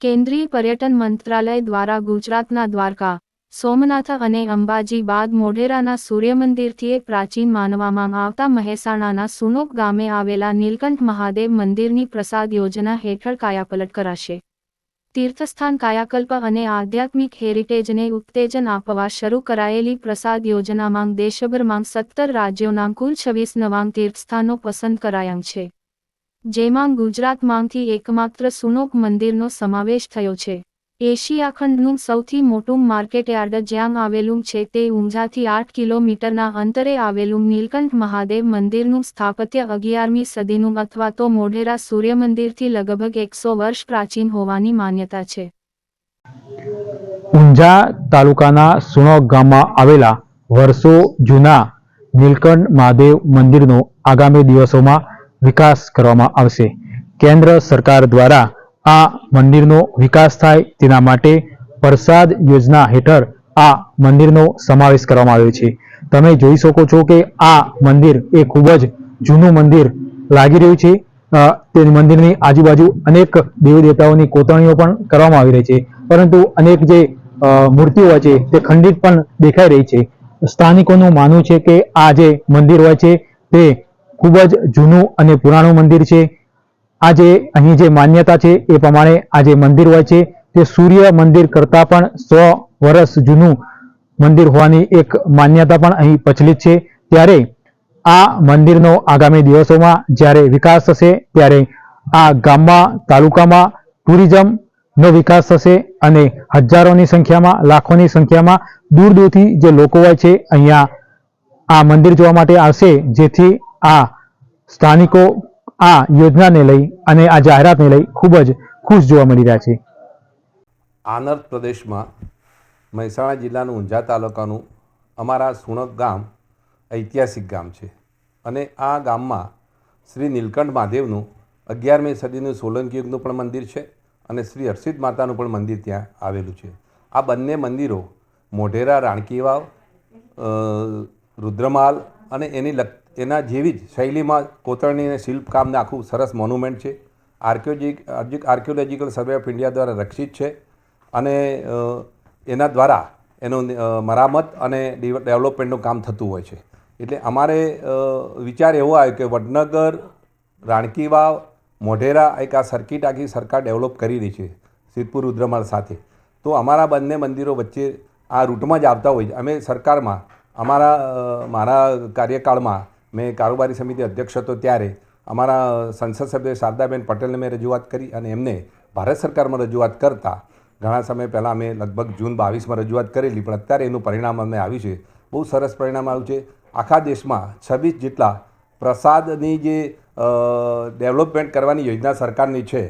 કેન્દ્રીય પર્યટન મંત્રાલય દ્વારા ગુજરાતના દ્વારકા, સોમનાથ અને અંબાજી બાદ મોઢેરાના સૂર્યમંદિરથી પ્રાચીન માનવામાં આવતા મહેસાણાના સુનોક ગામે આવેલા નીલકંઠ મહાદેવ મંદિરની પ્રસાદ યોજના હેઠળ કાયાપલટ કરાશે. તીર્થસ્થાન કાયાકલ્પ અને આધ્યાત્મિક હેરિટેજને ઉત્તેજન આપવા શરૂ કરાયેલી પ્રસાદ યોજનામાં દેશભરમાં સત્તર રાજ્યોના કુલ છવ્વીસ નવાંગ તીર્થસ્થાનો પસંદ કરાયા છે. જેમાં ગુજરાતમાંથી એકમાત્ર સુનોક મંદિરનો સમાવેશ થયો છે. એશિયા ખંડનું સૌથી મોટું માર્કેટયાર્ડ જ્યાં આવેલું છે તે ઊંઝાથી આઠ કિલોમીટરના અંતરે આવેલું નીલકંઠ મહાદેવ મંદિરનું સ્થાપત્ય અગિયારમી સદીનું અથવા તો મોઢેરા સૂર્યમંદિરથી લગભગ એકસો વર્ષ પ્રાચીન હોવાની માન્યતા છે. ઊંઝા તાલુકાના સુણોક ગામમાં આવેલા વર્ષો જૂના નીલકંઠ મહાદેવ મંદિરનો આગામી દિવસોમાં વિકાસ કરવામાં આવશે. કેન્દ્ર સરકાર દ્વારા આ મંદિરનો વિકાસ થાય તેના માટે પ્રસાદ યોજના હેઠળ આ મંદિરનો સમાવેશ કરવામાં આવ્યો છે. તમે જોઈ શકો છો કે આ મંદિર એ ખૂબ જ જૂનું મંદિર લાગી રહ્યું છે. તે મંદિરની આજુબાજુ અનેક દેવી દેવતાઓની કોતરણીઓ પણ કરવામાં આવી રહી છે. પરંતુ અનેક જે મૂર્તિઓ હોય છે તે ખંડિત પણ દેખાઈ રહી છે. સ્થાનિકોનું માનવું છે કે આ જે મંદિર હોય છે તે ખૂબ જ જૂનું અને પુરાણું મંદિર છે. આજે અહીં જે માન્યતા છે એ પ્રમાણે આ જે મંદિર હોય છે. તે સૂર્ય મંદિર કરતાં પણ સો વર્ષ જૂનું મંદિર હોવાની એક માન્યતા પણ અહીં પ્રચલિત છે. ત્યારે આ મંદિરનો આગામી દિવસોમાં જ્યારે વિકાસ થશે, ત્યારે આ ગામમાં, તાલુકામાં ટુરિઝમનો વિકાસ થશે અને હજારોની સંખ્યામાં, લાખોની સંખ્યામાં દૂર દૂરથી જે લોકો હોય છે, અહીંયા આ મંદિર જોવા માટે આવશે, જેથી આ સ્થાનિકો આ યોજનાને લઈ અને આ જાહેરાતને લઈ ખૂબ જ ખુશ જોવા મળી રહ્યા છે. આંધ્ર પ્રદેશમાં મહેસાણા જિલ્લાનું ઊંઝા તાલુકાનું અમારા સુણક ગામ ઐતિહાસિક ગામ છે અને આ ગામમાં શ્રી નીલકંઠ મહાદેવનું અગિયારમી સદીનું સોલંકી યુગનું પણ મંદિર છે અને શ્રી હર્ષિત માતાનું પણ મંદિર ત્યાં આવેલું છે. આ બંને મંદિરો મોઢેરા, રાણકી વાવ રુદ્રમાલ અને એની લગ એના જેવી જ શૈલીમાં કોતરણી અને શિલ્પકામને આખું સરસ મોન્યુમેન્ટ છે. આર્કિયોજી આર્કિયોલોજીકલ સર્વે ઓફ ઇન્ડિયા દ્વારા રક્ષિત છે અને એના દ્વારા એનું મરામત અને ડેવ- ડેવલપમેન્ટનું કામ થતું હોય છે. એટલે અમારે વિચાર એવો આવ્યો કે વડનગર રાણકી વાવ મોઢેરા એક આ સર્કિટ આખી સરકાર ડેવલપ કરી રહી છે સિદ્ધપુર રુદ્રમાળ સાથે. તો અમારા બંને મંદિરો વચ્ચે આ રૂટમાં જ આવતા હોય છે. અમે સરકારમાં, અમારા મારા કાર્યકાળમાં મેં કારોબારી સમિતિ અધ્યક્ષ હતો ત્યારે અમારા સંસદ સભ્ય શારદાબેન પટેલને મેં રજૂઆત કરી અને એમને ભારત સરકારમાં રજૂઆત કરતા ઘણા સમય પહેલાં અમે લગભગ જૂન બાવીસમાં રજૂઆત કરેલી, પણ અત્યારે એનું પરિણામ અમે આવ્યું છે. બહુ સરસ પરિણામ આવ્યું છે. આખા દેશમાં છવ્વીસ જેટલા પ્રસાદની જે ડેવલપમેન્ટ કરવાની યોજના સરકારની છે,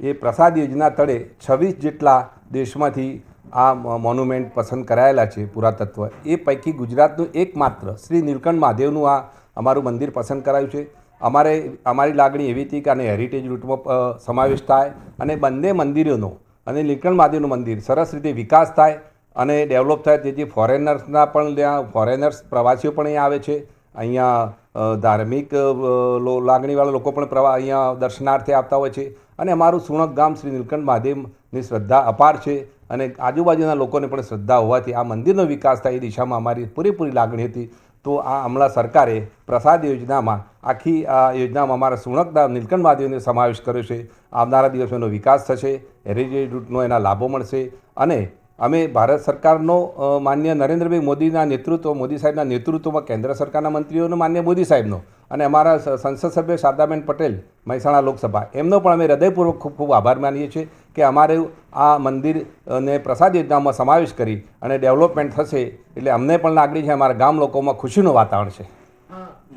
એ પ્રસાદ યોજના તળે છવ્વીસ જેટલા દેશમાંથી આ મોન્યુમેન્ટ પસંદ કરાયેલા છે પુરાતત્વ. એ પૈકી ગુજરાતનું એકમાત્ર શ્રી નીલકંઠ મહાદેવનું આ અમારું મંદિર પસંદ કરાયું છે. અમારે, અમારી લાગણી એવી હતી કે આને હેરિટેજ રૂટમાં સમાવેશ થાય અને બંને મંદિરોનો અને નીલકંઠ મહાદેવનું મંદિર સરસ રીતે વિકાસ થાય અને ડેવલપ થાય. તેથી ફોરેનર્સના પણ ત્યાં ફોરેનર્સ પ્રવાસીઓ પણ અહીંયા આવે છે. અહીંયા ધાર્મિક લાગણીવાળા લોકો પણ પ્રવા, અહીંયા દર્શનાર્થે આવતા હોય છે. અને અમારું સુણક ગામ શ્રી નીલકંઠ મહાદેવની શ્રદ્ધા અપાર છે અને આજુબાજુના લોકોને પણ શ્રદ્ધા હોવાથી આ મંદિરનો વિકાસ થાય એ દિશામાં અમારી પૂરેપૂરી લાગણી હતી. તો આ હમણાં સરકારે પ્રસાદ યોજનામાં આખી આ યોજનામાં અમારા સુણકદાર નીલકંઠવાદીઓને સમાવેશ કર્યો છે. આવનારા દિવસોનો વિકાસ થશે, હેરિટેજ રૂટનો એના લાભો મળશે અને અમે ભારત સરકારનો માન્ય નરેન્દ્રભાઈ મોદીના નેતૃત્વ, મોદી સાહેબના નેતૃત્વમાં કેન્દ્ર સરકારના મંત્રીઓનો, માન્ય મોદી સાહેબનો અને અમારા સંસદ સભ્ય શારદાબેન પટેલ મહેસાણા લોકસભા એમનો પણ અમે હૃદયપૂર્વક ખૂબ ખૂબ આભાર માનીએ છીએ કે અમારે આ મંદિર અને પ્રસાદ યોજનામાં સમાવેશ કરી અને ડેવલપમેન્ટ થશે એટલે અમને પણ લાગણી છે અમારા ગામ લોકોમાં ખુશીનું વાતાવરણ છે.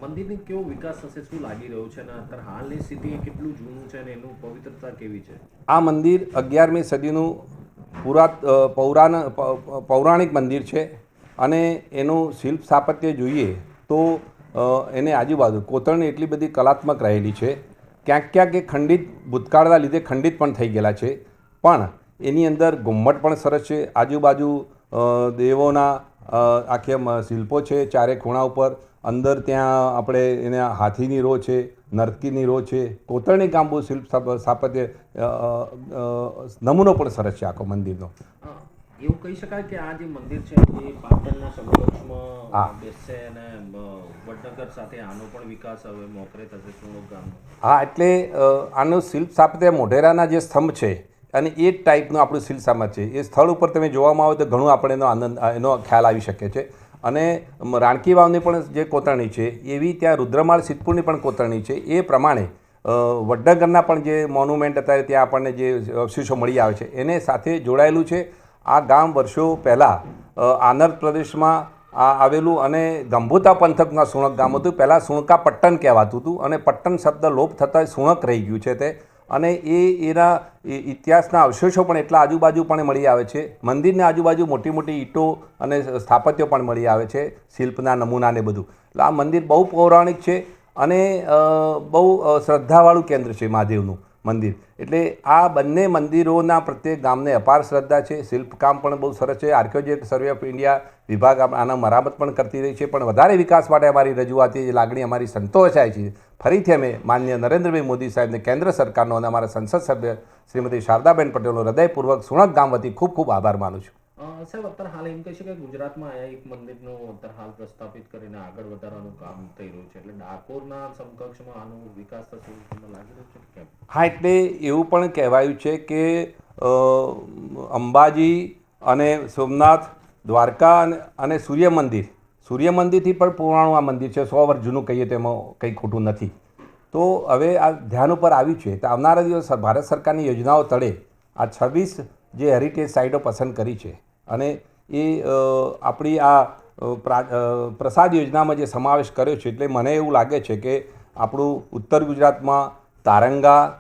મંદિરની કેવો વિકાસ થશે શું લાગી રહ્યું છે અને અત્યારે હાલની સ્થિતિ કેટલું જૂનું છે અને એનું પવિત્રતા કેવી છે? આ મંદિર અગિયારમી સદીનું પુરાત પૌરાણ પૌરાણિક મંદિર છે અને એનું શિલ્પ સ્થાપત્ય જોઈએ તો એને આજુબાજુ કોતરણી એટલી બધી કલાત્મક રહેલી છે. ક્યાંક ક્યાંક એ ખંડિત, ભૂતકાળના લીધે ખંડિત પણ થઈ ગયેલા છે. પણ એની અંદર ગુમ્મટ પણ સરસ છે. આજુબાજુ દેવોના આખે શિલ્પો છે ચારે ખૂણા ઉપર. અંદર ત્યાં આપણે એના હાથીની રો છે, નર્તકીની રો છે. કોતરણી કામ બહુ શિલ્પ સ્થાપત્ય નમૂનો પણ સરસ છે આખો મંદિરનો. એવું કહી શકાય કે આ જે મંદિર છે એ પાટણના સમકક્ષમાં. બેસશે અને વડનગર સાથે આનો પણ વિકાસ હવે મોકરે થશે સુણોક ગામનો. હા એટલે આનો શિલ્પ સ્થાપત્ય મોઢેરાના જે સ્તંભ છે અને એ જ ટાઈપનું આપણું સ્થાપત્ય છે. એ સ્થળ ઉપર તમે જોવામાં આવે તો ઘણું આપણે એનો આનંદ એનો ખ્યાલ આવી શકે છે. અને રાણકી વાવની પણ જે કોતરણી છે એવી ત્યાં રુદ્રમાળ સિદ્ધપુરની પણ કોતરણી છે. એ પ્રમાણે વડનગરના પણ જે મોન્યુમેન્ટ અત્યારે ત્યાં આપણને જે અવશેષો મળી આવે છે એને સાથે જોડાયેલું છે. આ ગામ વર્ષો પહેલાં આંધ્ર પ્રદેશમાં આ આવેલું અને ગંભુતા પંથકના સુણક ગામ હતું. પહેલાં સુણકા પટ્ટન કહેવાતું હતું અને પટ્ટન શબ્દ લોપ થતાં સુણક રહી ગયું છે તે. અને એ એના ઇતિહાસના અવશેષો પણ એટલા આજુબાજુ પણ મળી આવે છે. મંદિરની આજુબાજુ મોટી મોટી ઈંટો અને સ્થાપત્યો પણ મળી આવે છે, શિલ્પના નમૂના ને બધું. એટલે આ મંદિર બહુ પૌરાણિક છે અને બહુ શ્રદ્ધાવાળું કેન્દ્ર છે મહાદેવનું. મંદિર. એટલે આ બંને મંદિરોના પ્રત્યેક ગામને અપાર શ્રદ્ધા છે. શિલ્પકામ પણ બહુ સરસ છે. આર્કિયોલોજી સર્વે ઓફ ઇન્ડિયા વિભાગ આના મરામત પણ કરતી રહી છે. પણ વધારે વિકાસ માટે અમારી રજૂઆત લાગણી અમારી સંતોષાય છે. ફરીથી અમે માન્ય નરેન્દ્રભાઈ મોદી સાહેબને કેન્દ્ર સરકારનો અને અમારા સંસદ સભ્ય શ્રીમતી શારદાબેન પટેલનો હૃદયપૂર્વક સુણક ગામ વતી ખૂબ ખૂબ આભાર માનું છું. સાહેબ, અત્યારે હાલ એમ કહી શકાય કે ગુજરાતમાં આયા એક મંદિરનું અત્યારે હાલ પ્રસ્થાપિત કરીને આગળ વધારવાનું કામ થઈ રહ્યું છે. એટલે ડાકોરના સમકક્ષમાં આનો વિકાસ થશે તમને લાગી રહ્યું છે કેમ? હા, એટલે એવું પણ કહેવાયું છે કે અંબાજી અને સોમનાથ, દ્વારકા અને- અને સૂર્ય મંદિર. સૂર્ય મંદિરથી પણ પુરાણું આ મંદિર છે. સો વર્ષ જૂનું કહીએ તો એમાં કંઈ ખોટું નથી. તો હવે આ ધ્યાન ઉપર આવ્યું છે તો આવનારા દિવસ ભારત સરકારની યોજનાઓ તળે આ છવ્વીસ જે હેરિટેજ સાઇટો પસંદ કરી છે અને એ આપણી આ પ્રા- પ્રસાદ યોજનામાં જે સમાવેશ કર્યો છે, એટલે મને એવું લાગે છે કે આપણું ઉત્તર ગુજરાતમાં તારંગા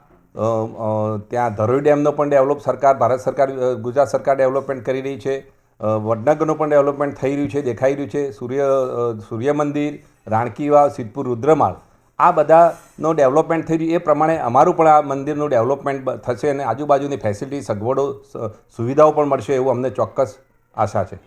ત્યાં ધરોઈ ડેમનો પણ ડેવલપ સરકાર, ભારત સરકાર ગુજરાત સરકાર ડેવલપમેન્ટ કરી રહી છે. વડનગરનું પણ ડેવલપમેન્ટ થઈ રહ્યું છે, દેખાઈ રહ્યું છે. સૂર્ય સૂર્ય મંદિર રાણકીવાવ, સિદ્ધપુર, રુદ્રમાળ. આ બધાનો ડેવલપમેન્ટ થઈ રહ્યું, એ પ્રમાણે અમારું પણ આ મંદિરનું ડેવલપમેન્ટ થશે અને આજુબાજુની ફેસિલિટી સગવડો સુવિધાઓ પણ મળશે એવું અમને ચોક્કસ આશા છે.